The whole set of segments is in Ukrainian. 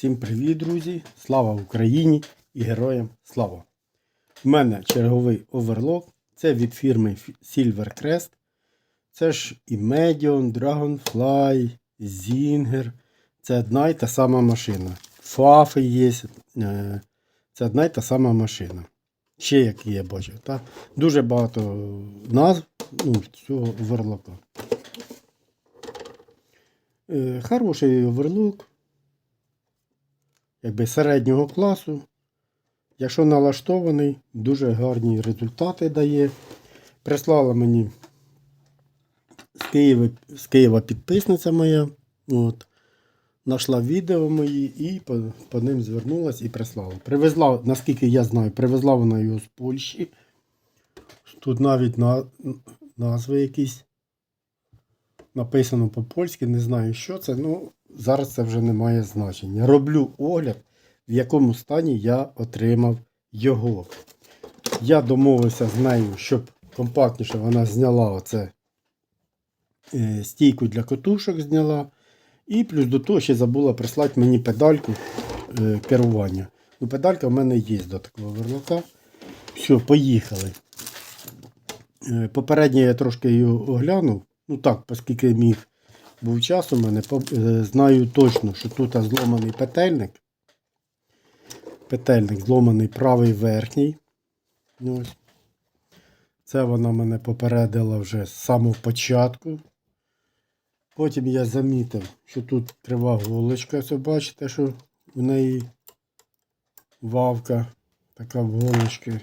Всім привіт, друзі! Слава Україні і героям слава! У мене черговий оверлок. Це від фірми Silvercrest. Це ж і Medion, Dragonfly, Zinger. Це одна й та сама машина. Фафи є. е, Це одна й та сама машина. Ще які я бачив. Та? Дуже багато назв ну, цього оверлока. Е, Хороший оверлок якби середнього класу. Якщо налаштований, дуже гарні результати дає. Прислала мені з Києва, з Києва підписниця моя. От. Нашла відео мої і по, по ним звернулась і прислала. Привезла, наскільки я знаю, привезла вона його з Польщі. Тут навіть на, назви якісь написано по-польськи, не знаю, що це. Ну, зараз це вже не має значення. Роблю огляд, в якому стані я отримав його. Я домовився з нею, щоб компактніше вона зняла оце е, стійку для котушок зняла. І плюс до того ще забула прислати мені педальку е, керування. Ну, педалька в мене є до такого верлока. Все, поїхали. Е, Попередньо я трошки його оглянув. Ну так, оскільки міг був час у мене, е, знаю точно, що тут зломаний петельник. Петельник зломаний правий верхній. Ось. Це вона мене попередила вже з самого початку. Потім я замітив, що тут крива голочка. Ось бачите, що в неї вавка така в голочки.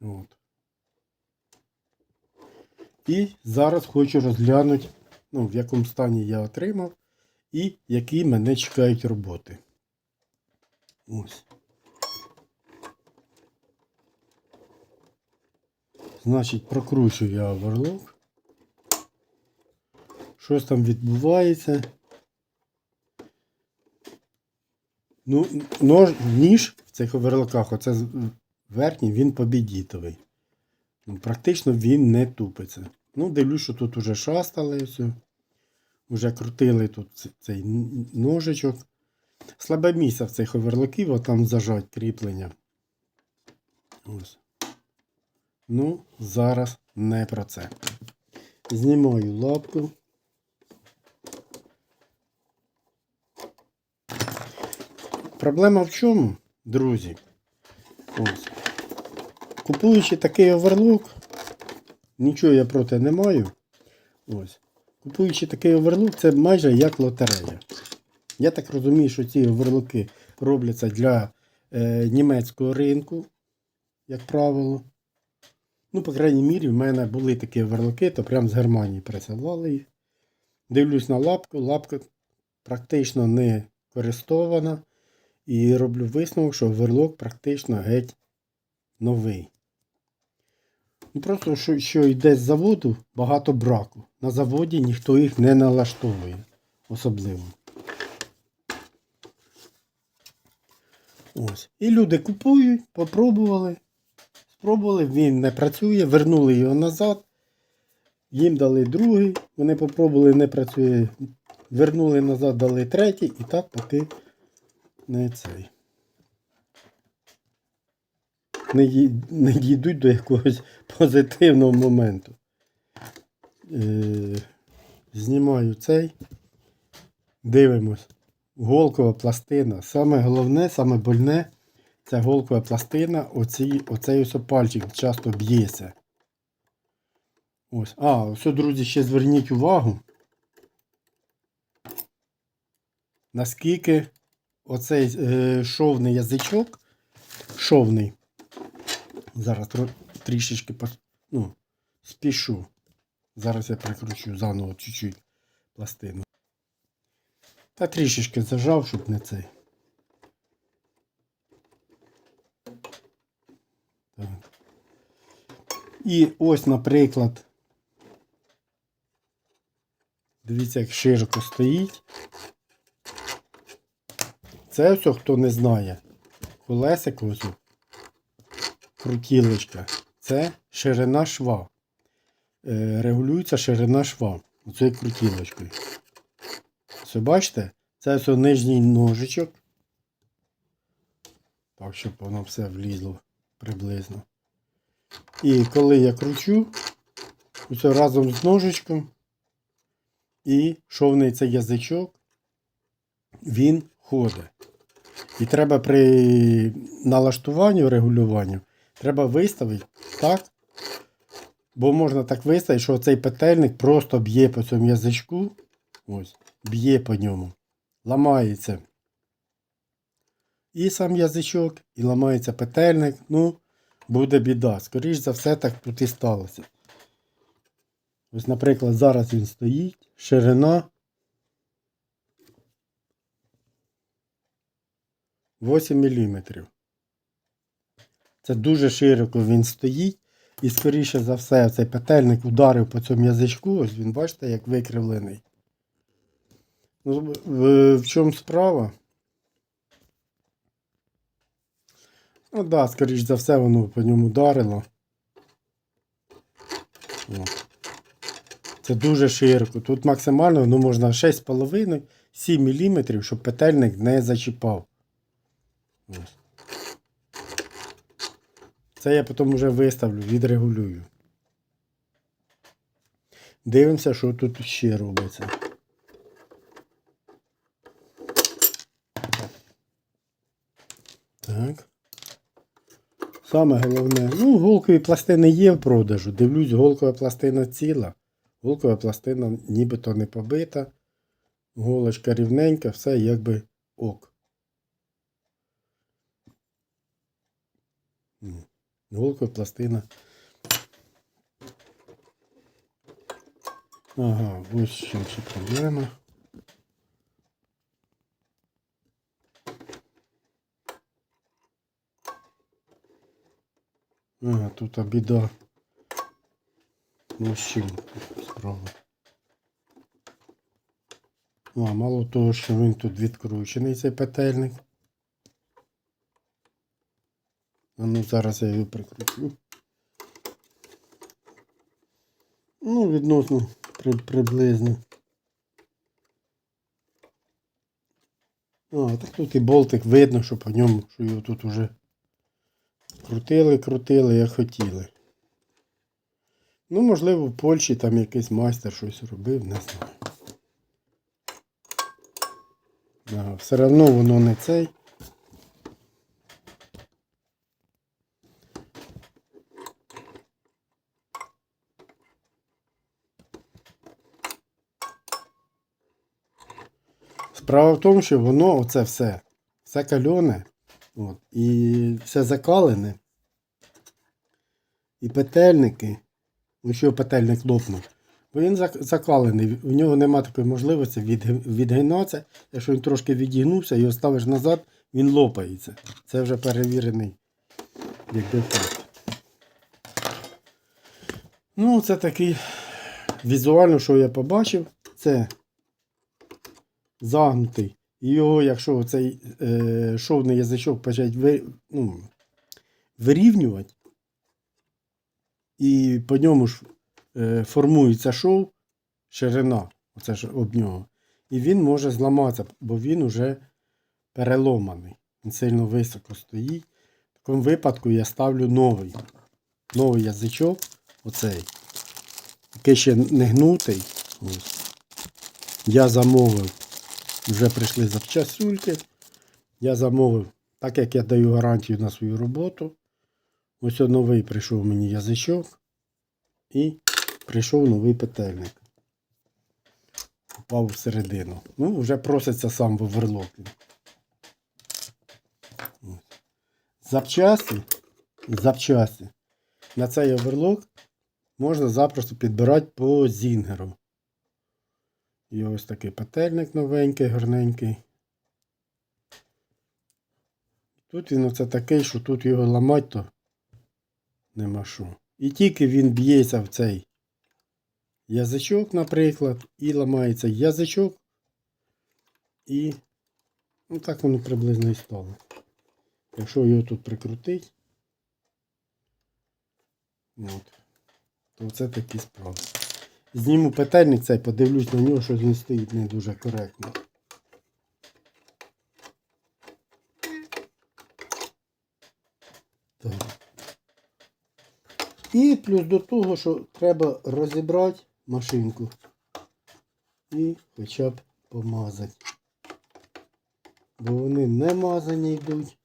От. І зараз хочу розглянути, ну, в якому стані я отримав і які мене чекають роботи. Ось. Значить, прокручую я оверлок. Щось там відбувається. Ну, нож, ніж в цих оверлоках, оце верхній, він побідітовий. Ну, Практично він не тупиться. Ну, дивлюсь, що тут уже шастали все. Уже крутили тут цей ножичок. Слабе місце в цих оверлоків, а там зажать кріплення. Ось. Ну, зараз не про це. Знімаю лапку. Проблема в чому, друзі? Ось. Купуючи такий оверлок, нічого я проти не маю. Ось. Купуючи такий оверлок, це майже як лотерея. Я так розумію, що ці оверлоки робляться для е, німецького ринку, як правило. Ну, по крайній мірі, в мене були такі оверлоки, то прямо з Германії присилали їх. Дивлюсь на лапку, лапка практично не користована. І роблю висновок, що оверлок практично геть новий. Ну, просто що, що йде з заводу, багато браку. На заводі ніхто їх не налаштовує особливо. Ось. І люди купують, попробували. Спробували, він не працює, вернули його назад. Їм дали другий, вони попробували, не працює. Вернули назад, дали третій, і так поки не цей. Не, не дійдуть до якогось позитивного моменту. Е, знімаю цей. Дивимось. Голкова пластина. Саме головне, саме больне це голкова пластина. Оці, оцей ось пальчик часто б'ється. Ось. А, ось, друзі, ще зверніть увагу. Наскільки оцей е, шовний язичок, шовний. Зараз трішечки ну, спішу. Зараз я прикручу заново чуть-чуть пластину. Та трішечки зажав, щоб не цей. І ось, наприклад, дивіться, як широко стоїть. Це все, хто не знає. Колесик ось. Крутілочка. Це ширина шва. Е, регулюється ширина шва. Оцею крутілочкою. Все бачите? Це ось нижній ножичок. Так, щоб воно все влізло приблизно. І коли я кручу, ось разом з ножичком і шовний цей язичок, він ходить. І треба при налаштуванні, регулюванні, треба виставити так, бо можна так виставити, що цей петельник просто б'є по цьому язичку, ось, б'є по ньому, ламається. І сам язичок, і ламається петельник, ну, буде біда. Скоріш за все, так тут і сталося. Ось, наприклад, зараз він стоїть, ширина 8 мм. Це дуже широко він стоїть. І скоріше за все, цей петельник ударив по цьому язичку. Ось він, бачите, як викривлений. Ну, в, в чому справа? Ну да, скоріш за все, воно по ньому ударило. Це дуже широко. Тут максимально ну, можна 6,5-7 мм, щоб петельник не зачіпав. Ось. Це я потім вже виставлю, відрегулюю. Дивимося, що тут ще робиться. Так. Саме головне, ну, голкові пластини є в продажу. Дивлюсь, голкова пластина ціла. Голкова пластина нібито не побита. Голочка рівненька, все якби ок. М, Голкова пластина. Ага, ось ще ще проблема. Ага, тут біда. Ну, з чим справа. А, мало того, що він тут відкручений, цей петельник. А ну зараз я його прикручу. Ну, відносно при, приблизно. А, так тут і болтик видно, що по ньому, що його тут уже крутили, крутили, як хотіли. Ну, можливо, в Польщі там якийсь майстер щось робив, не знаю. Ага, все одно воно не цей. Справа в тому, що воно оце все, все кальоне, от, і все закалене. І петельники. Ну що петельник лопнув. Бо він закалений, в нього нема такої можливості відгинатися. Якщо він трошки відігнувся і його ставиш назад, він лопається. Це вже перевірений якби факт. Ну, це такий візуально, що я побачив, це загнутий. І його, якщо цей е, шовний язичок почать ви, ну, вирівнювати, і по ньому ж е, формується шов, ширина, оце ж об нього. І він може зламатися, бо він уже переломаний. Він сильно високо стоїть. В такому випадку я ставлю новий. Новий язичок, оцей, який ще не гнутий. Ось. Я замовив. Вже прийшли запчасюльки. Я замовив, так як я даю гарантію на свою роботу. Ось новий прийшов мені язичок і прийшов новий петельник. Попав всередину. Ну, вже проситься сам в оверлок. Запчасті, запчасті. На цей оверлок можна запросто підбирати по зінгеру. І ось такий петельник новенький, гарненький. Тут він оце такий, що тут його ламати, то нема що. І тільки він б'ється в цей язичок, наприклад, і ламається язичок. І ну так воно приблизно і стало. Якщо його тут прикрутить, от, то це такі справи. Зніму петельник цей, подивлюсь на нього, що він стоїть не дуже коректно. Так. І плюс до того, що треба розібрати машинку і хоча б помазати. Бо вони не мазані йдуть.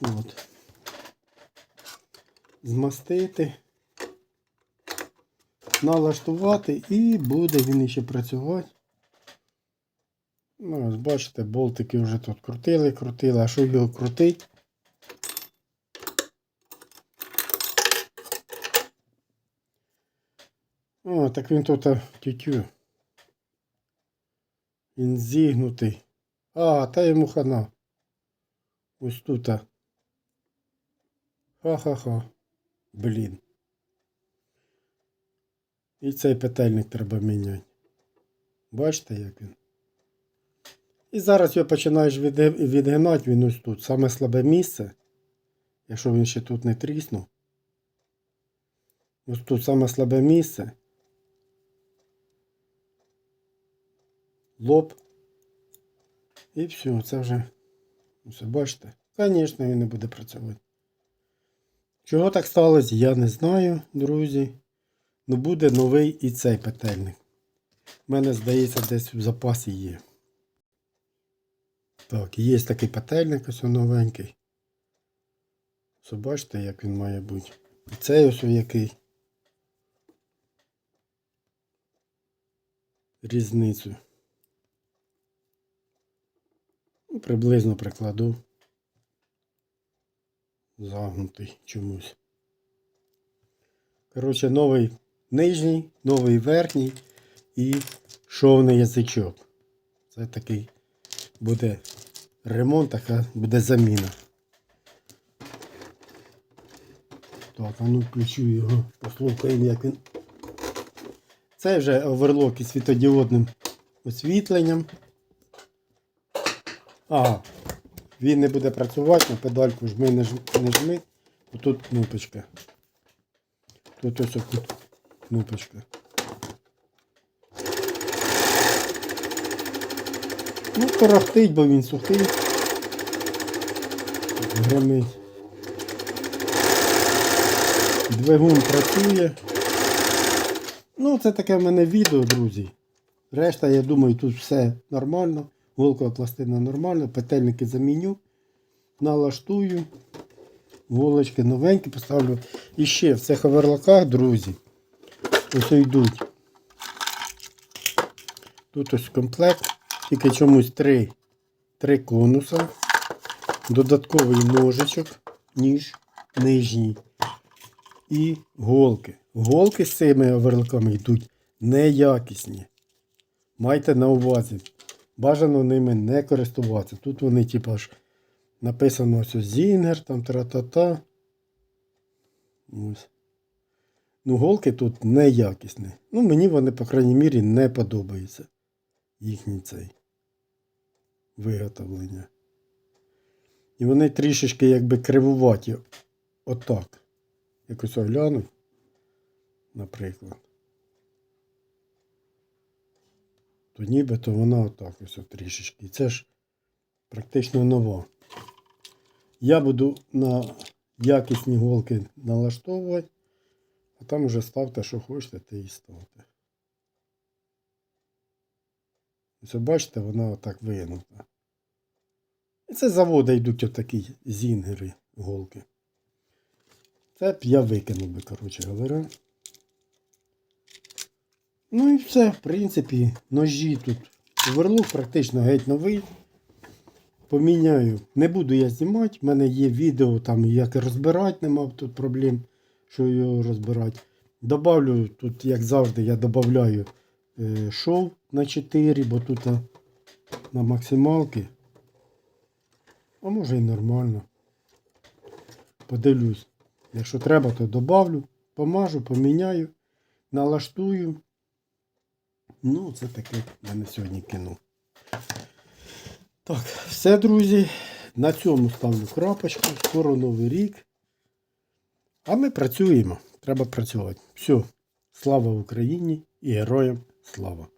От. Змастити, налаштувати і буде він ще працювати. Ну, ось бачите, болтики вже тут крутили, крутили, а що його крутить? О, так він тут тютю. Він зігнутий. А, та йому хана. Ось тут. Ха-ха-ха. Блін. І цей петельник треба міняти. Бачите, як він? І зараз його починаєш відгинати, він ось тут. Саме слабе місце. Якщо він ще тут не тріснув. Ось тут саме слабе місце. Лоб. І все, це вже. Все, бачите? Звісно, він не буде працювати. Чого так сталося, я не знаю, друзі. Ну буде новий і цей петельник. У мене, здається, десь в запасі є. Так, є такий петельник, ось новенький. Ось бачите, як він має бути. І цей ось який. Різницю. Ну, приблизно прикладу. Загнутий чомусь. Коротше, новий нижній, новий верхній і шовний язичок. Це такий буде ремонт, така буде заміна. Так, а ну включу його, послухаємо, як він. Це вже оверлок із світодіодним освітленням. Ага, він не буде працювати, на педальку жми, не жми, не жми. Тут кнопочка. Тут ось тут кнопочка. Ну, тарахтить, бо він сухий. Громить. Двигун працює. Ну, це таке в мене відео, друзі. Решта, я думаю, тут все нормально. Голкова пластина нормальна, петельники заміню, налаштую. Голочки новенькі поставлю. І ще в цих оверлоках, друзі, ось йдуть. Тут ось комплект, тільки чомусь три, три конуса, додатковий ножичок, ніж нижній і голки. Голки з цими оверлоками йдуть неякісні. Майте на увазі. Бажано ними не користуватися. Тут вони, типу, ж написано ось Зінгер, там тра-та-та. Ну, голки тут неякісні. Ну, мені вони, по крайній мірі, не подобаються. Їхній цей виготовлення. І вони трішечки якби кривуваті. Отак. Якось оглянуть, наприклад. То нібито вона отак ось трішечки. І це ж практично нова. Я буду на якісні голки налаштовувати, а там вже ставте, що хочете, те і ставте. Ось бачите, вона отак вигнута. І це з заводу йдуть отакі зінгери голки. Це б я викинув би, коротше говоря. Ну і все, в принципі, ножі тут. Оверлок практично геть новий. Поміняю. Не буду я знімати. В мене є відео, там як розбирати, не мав тут проблем, що його розбирати. Добавлю тут, як завжди, я додаю е, шов на 4, бо тут а, на максималки. А може і нормально. Подивлюсь. Якщо треба, то добавлю, помажу, поміняю, налаштую. Ну, це таке я на сьогодні кіно. Так, все, друзі. На цьому ставлю крапочку. Скоро новий рік. А ми працюємо. Треба працювати. Все. Слава Україні і героям слава!